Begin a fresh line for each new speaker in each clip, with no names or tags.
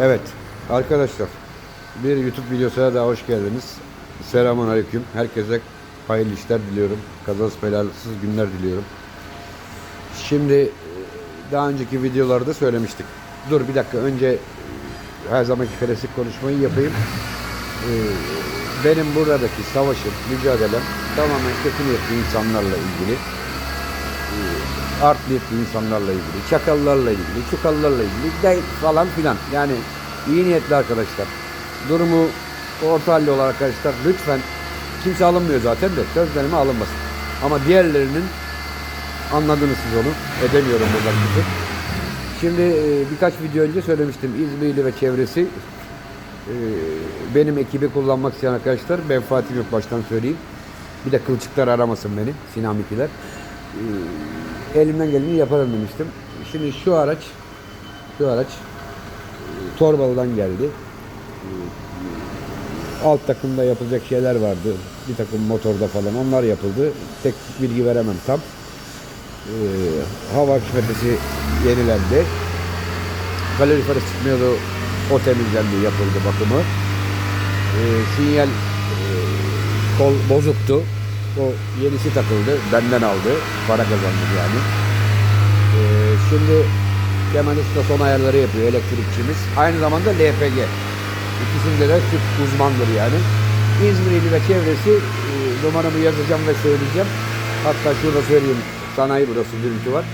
Evet arkadaşlar bir YouTube videosuna daha hoş geldiniz. Selamun Aleyküm. Herkese hayırlı işler diliyorum. Kazasız belasız günler diliyorum. Şimdi e, daha önceki videolarda söylemiştik. Dur bir dakika önce e, her zamanki klasik konuşmayı yapayım. E, Benim buradaki savaşım, mücadelem tamamen kötü niyetli insanlarla ilgili. E, Art niyetli insanlarla ilgili, çakallarla ilgili, çukallarla ilgili de falan filan. Yani iyi niyetli arkadaşlar. Durumu orta halli olan arkadaşlar lütfen kimse alınmıyor zaten de sözlerime alınmasın. Ama diğerlerinin anladınız siz onu. Edemiyorum buradan küfür. Şimdi e, birkaç video önce söylemiştim. İzmirli ve çevresi e, benim ekibi kullanmak isteyen arkadaşlar menfaatim yok baştan söyleyeyim. Bir de kılçıklar aramasın beni. Sinamikiler. Elimden geleni yaparım demiştim. Şimdi şu araç şu araç e, Torbalı'dan geldi. E, alt takımda yapılacak şeyler vardı. Bir takım motorda falan onlar yapıldı. Tek bilgi veremem tam. E, hava hafifletesi yenilendi. Kaloriferi çıkmıyordu. O temizlendi, yapıldı bakımı. E, sinyal e, kol bozuktu. O yenisi takıldı. Benden aldı. Para kazandı yani. E, şimdi Kemal Usta son ayarları yapıyor elektrikçimiz. Aynı zamanda LPG. İkisinde de süt uzmandır yani. İzmirli ve çevresi e, numaramı yazacağım ve söyleyeceğim. Hatta şurada söyleyeyim. Sanayi burası görüntü var.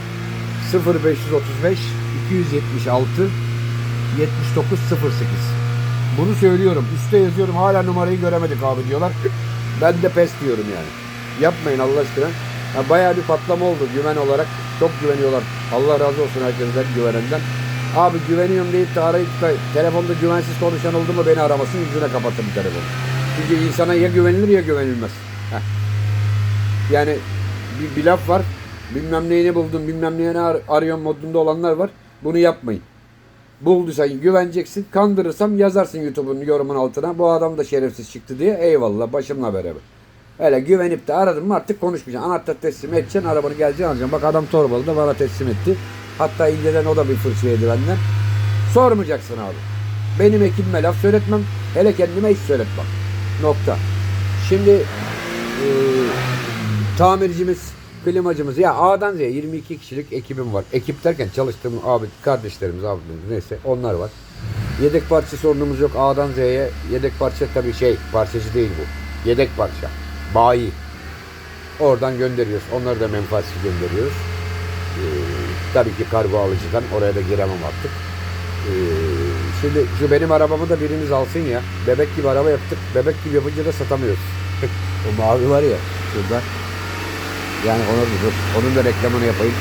0535 276 7908 Bunu söylüyorum. Üste yazıyorum. Hala numarayı göremedik abi diyorlar. Ben de pes diyorum yani. Yapmayın Allah aşkına. Ha, bayağı bir patlama oldu güven olarak. Çok güveniyorlar. Allah razı olsun herkesten güvenenden. Abi güveniyorum deyip de arayıp da telefonda güvensiz konuşan oldu mu beni aramasın yüzüne kapatın telefonu. Çünkü insana ya güvenilir ya güvenilmez. Heh. Yani bir, bir laf var. Bilmem neyini buldum, bilmem neyini ar- arıyorum modunda olanlar var. Bunu yapmayın. Bulduysan güveneceksin. Kandırırsam yazarsın YouTube'un yorumun altına. Bu adam da şerefsiz çıktı diye. Eyvallah başımla beraber. Öyle güvenip de aradım mı artık konuşmayacaksın. Anahtar teslim edeceksin. Arabanı geleceksin alacaksın. Bak adam torbalı da bana teslim etti. Hatta ilgiden o da bir fırça yedi benden. Sormayacaksın abi. Benim ekibime laf söyletmem. Hele kendime hiç söyletmem. Nokta. Şimdi eee tamircimiz, klimacımız ya A'dan Z'ye 22 kişilik ekibim var. Ekip derken çalıştığım abi, kardeşlerimiz, abilerimiz neyse onlar var. Yedek parça sorunumuz yok A'dan Z'ye. Yedek parça tabii şey parçacı değil bu. Yedek parça. Bayi. Oradan gönderiyoruz. Onları da menfaatsiz gönderiyoruz. Ee, tabii ki kargo alıcıdan oraya da giremem artık. Ee, şimdi şu benim arabamı da biriniz alsın ya. Bebek gibi araba yaptık. Bebek gibi yapınca da satamıyoruz. o mavi var ya şurada. Yani ona dur. Onun da reklamını yapayım.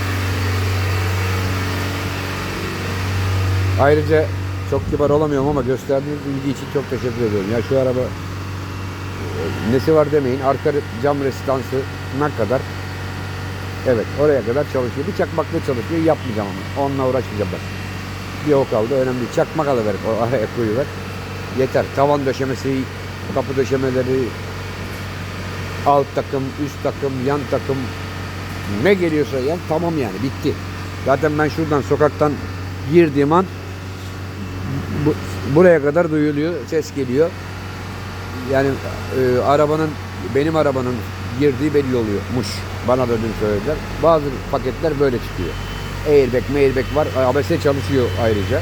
Ayrıca çok kibar olamıyorum ama gösterdiğiniz ilgi için çok teşekkür ediyorum. Ya şu araba nesi var demeyin. Arka cam resistansı ne kadar. Evet oraya kadar çalışıyor. Bir çakmakla çalışıyor. Yapmayacağım ama. Onunla uğraşmayacağım ben. Bir o kaldı. Önemli değil. Çakmak alıver. O araya koyuver. Yeter. Tavan döşemesi, kapı döşemeleri, alt takım, üst takım, yan takım ne geliyorsa yani tamam yani bitti. Zaten ben şuradan sokaktan girdiğim an bu, buraya kadar duyuluyor, ses geliyor. Yani e, arabanın benim arabanın girdiği belli oluyormuş. Bana da dün söylediler. Bazı paketler böyle çıkıyor. Airbag, airbag var. ABS çalışıyor ayrıca.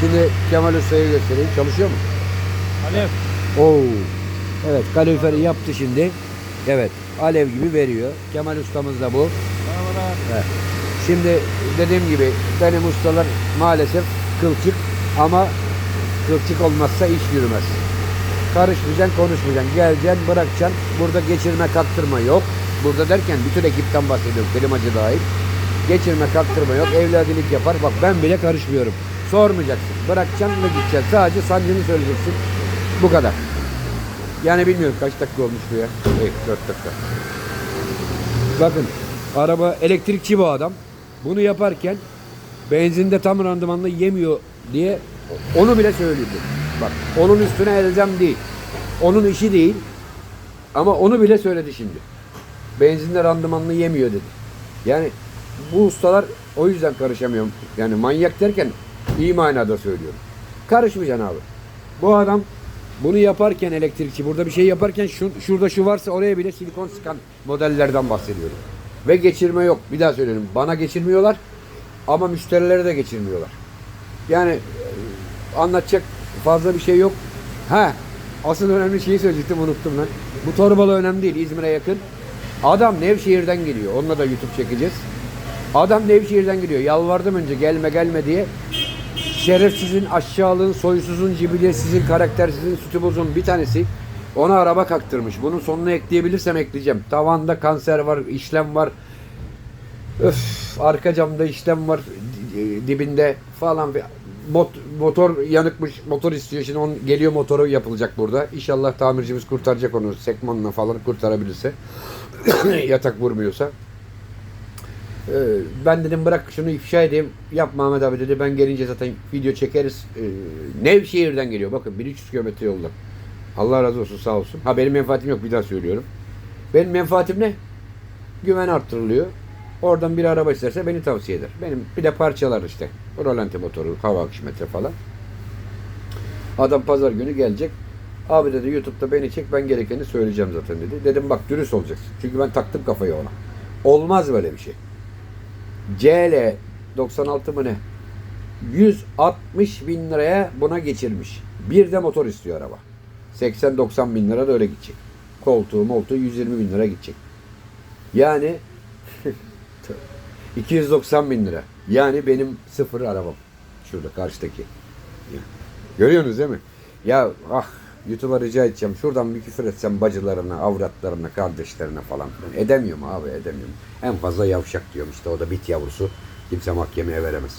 Şimdi Kemal Usta'yı göstereyim. Çalışıyor mu?
Alev.
Oo. Evet kaloriferi yaptı şimdi. Evet alev gibi veriyor. Kemal ustamız da bu. Evet. Şimdi dediğim gibi benim ustalar maalesef kılçık ama kılçık olmazsa iş yürümez. Karışmayacaksın, konuşmayacaksın. Geleceksin, bırakacaksın. Burada geçirme, kaktırma yok. Burada derken bütün ekipten bahsediyorum. Klimacı dahil. Geçirme, kaktırma yok. Evladilik yapar. Bak ben bile karışmıyorum. Sormayacaksın. Bırakacaksın ve gideceksin. Sadece sancını söyleyeceksin. Bu kadar. Yani bilmiyorum kaç dakika olmuş bu ya. Evet 4 dakika. Bakın araba elektrikçi bu adam. Bunu yaparken benzinde tam randımanla yemiyor diye onu bile söyledi. Bak onun üstüne elzem değil. Onun işi değil. Ama onu bile söyledi şimdi. Benzinde randımanlı yemiyor dedi. Yani bu ustalar o yüzden karışamıyorum. Yani manyak derken iyi manada söylüyorum. Karışmayacaksın abi. Bu adam bunu yaparken elektrikçi burada bir şey yaparken şu, şurada şu varsa oraya bile silikon sıkan modellerden bahsediyorum. Ve geçirme yok. Bir daha söylüyorum. Bana geçirmiyorlar ama müşterilere de geçirmiyorlar. Yani e, anlatacak fazla bir şey yok. Ha, asıl önemli şeyi söyleyecektim unuttum lan. Bu torbalı önemli değil. İzmir'e yakın. Adam Nevşehir'den geliyor. Onunla da YouTube çekeceğiz. Adam Nevşehir'den geliyor. Yalvardım önce gelme gelme diye. Şerefsizin, aşağılığın, soysuzun, cibiliyetsizin, karaktersizin, sütü bozun bir tanesi ona araba kaktırmış. Bunun sonuna ekleyebilirsem ekleyeceğim. Tavanda kanser var, işlem var. Öf, arka camda işlem var di- dibinde falan. Mot, motor yanıkmış, motor istiyor. Şimdi onun geliyor motoru yapılacak burada. İnşallah tamircimiz kurtaracak onu. Sekmanla falan kurtarabilirse. Yatak vurmuyorsa. Ee, ben dedim bırak şunu ifşa edeyim. Yapma Ahmet abi dedi. Ben gelince zaten video çekeriz. Ee, Nevşehir'den geliyor. Bakın 1300 kilometre yolda. Allah razı olsun sağ olsun. Ha benim menfaatim yok bir daha söylüyorum. Benim menfaatim ne? Güven arttırılıyor. Oradan bir araba isterse beni tavsiye eder. Benim bir de parçalar işte. Rolanti motoru, hava akış metre falan. Adam pazar günü gelecek. Abi dedi YouTube'da beni çek ben gerekeni söyleyeceğim zaten dedi. Dedim bak dürüst olacaksın. Çünkü ben taktım kafayı ona. Olmaz böyle bir şey. CL 96 mı ne? 160 bin liraya buna geçirmiş. Bir de motor istiyor araba. 80-90 bin lira da öyle gidecek. Koltuğu moltuğu 120 bin lira gidecek. Yani 290 bin lira. Yani benim sıfır arabam. Şurada karşıdaki. Görüyorsunuz değil mi? Ya ah YouTube'a rica edeceğim. Şuradan bir küfür etsem bacılarına, avratlarına, kardeşlerine falan. Ben edemiyorum abi edemiyorum. En fazla yavşak diyorum işte o da bit yavrusu. Kimse mahkemeye veremez.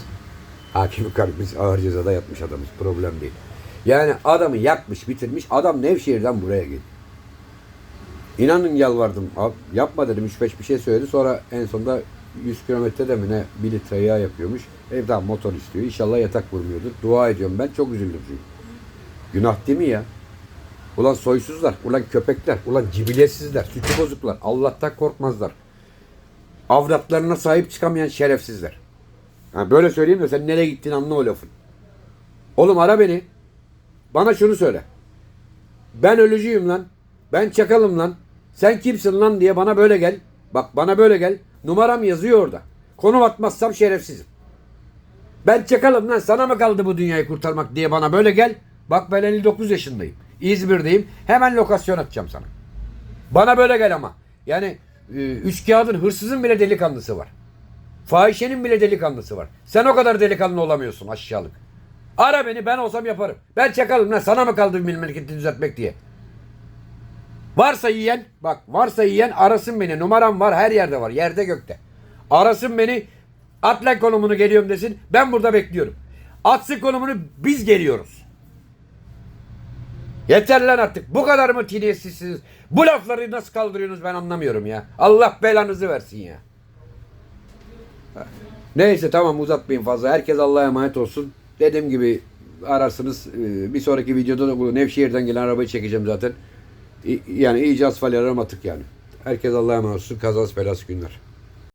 Hakimi kalkmış ağır cezada yatmış adamız. Problem değil. Yani adamı yakmış bitirmiş. Adam Nevşehir'den buraya geldi. İnanın yalvardım. Abi, yapma dedim 3-5 bir şey söyledi. Sonra en sonunda 100 kilometrede mi ne 1 litre yağ yapıyormuş. Ev tamam motor istiyor. İnşallah yatak vurmuyordur. Dua ediyorum ben. Çok üzüldüm çünkü. Günah değil mi ya? Ulan soysuzlar, ulan köpekler, ulan cibiliyetsizler, sütü bozuklar, Allah'tan korkmazlar. Avratlarına sahip çıkamayan şerefsizler. Ha böyle söyleyeyim de sen nereye gittin anla o lafın. Oğlum ara beni. Bana şunu söyle. Ben ölücüyüm lan. Ben çakalım lan. Sen kimsin lan diye bana böyle gel. Bak bana böyle gel. Numaram yazıyor orada. Konum atmazsam şerefsizim. Ben çakalım lan sana mı kaldı bu dünyayı kurtarmak diye bana böyle gel. Bak ben 59 yaşındayım. İzmir'deyim. Hemen lokasyon atacağım sana. Bana böyle gel ama. Yani e, üç kağıdın hırsızın bile delikanlısı var. Fahişenin bile delikanlısı var. Sen o kadar delikanlı olamıyorsun aşağılık. Ara beni ben olsam yaparım. Ben çakalım lan sana mı kaldı memleketi düzeltmek diye. Varsa yiyen bak varsa yiyen arasın beni. Numaram var her yerde var. Yerde gökte. Arasın beni. At lan konumunu geliyorum desin. Ben burada bekliyorum. Atsın konumunu biz geliyoruz. Yeter lan artık. Bu kadar mı tiniyetsizsiniz? Bu lafları nasıl kaldırıyorsunuz ben anlamıyorum ya. Allah belanızı versin ya. Neyse tamam uzatmayın fazla. Herkes Allah'a emanet olsun. Dediğim gibi ararsınız. Ee, Bir sonraki videoda da bu Nevşehir'den gelen arabayı çekeceğim zaten. Yani iyice asfalt yararım atık yani. Herkes Allah'a emanet olsun. Kazası belası günler.